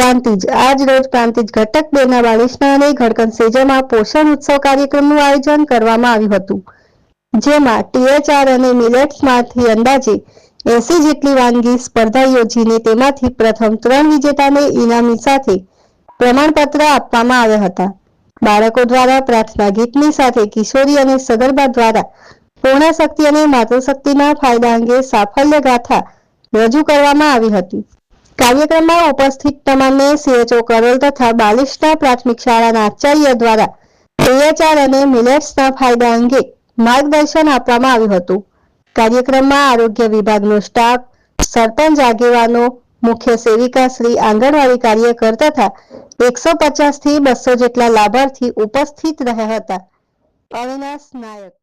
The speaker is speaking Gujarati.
પ્રાંતિજ આજ રોજ પ્રાંતિજ ઘટક બે ના બાલિશના અને ઘડકન સેજમાં પોષણ ઉત્સવ કાર્યક્રમનું આયોજન કરવામાં આવ્યું હતું. જેમાં ટીએચઆર અને મિલેટ્સમાંથી અંદાજે એસી જેટલી વાનગી સ્પર્ધા યોજીને તેમાંથી પ્રથમ ત્રણ વિજેતાને ઇનામી સાથે પ્રમાણપત્ર આપવામાં આવ્યા હતા. બાળકો દ્વારા પ્રાર્થના ગીતની સાથે કિશોરી અને સગર્ભા દ્વારા પૂર્ણ શક્તિ અને માતૃશક્તિના ફાયદા અંગે સાફલ્ય ગાથા રજૂ કરવામાં આવી હતી. કાર્યક્રમમાં ઉપસ્થિત તમામને સીએચઓ કરોલ તથા બાલિશના પ્રાથમિક શાળાના આચાર્ય દ્વારા ટીએચઆર અને મિલેટ્સના ફાયદા અંગે માર્ગદર્શન આપવામાં આવ્યું હતું. કાર્યક્રમમાં આરોગ્ય વિભાગનો સ્ટાફ, સરપંચ આગેવાનો, મુખ્ય સેવિકા શ્રી, આંગણવાડી કાર્યકર તથા એકસો પચાસથી બસો જેટલા લાભાર્થી ઉપસ્થિત રહ્યા હતા. અવિનાશ નાયક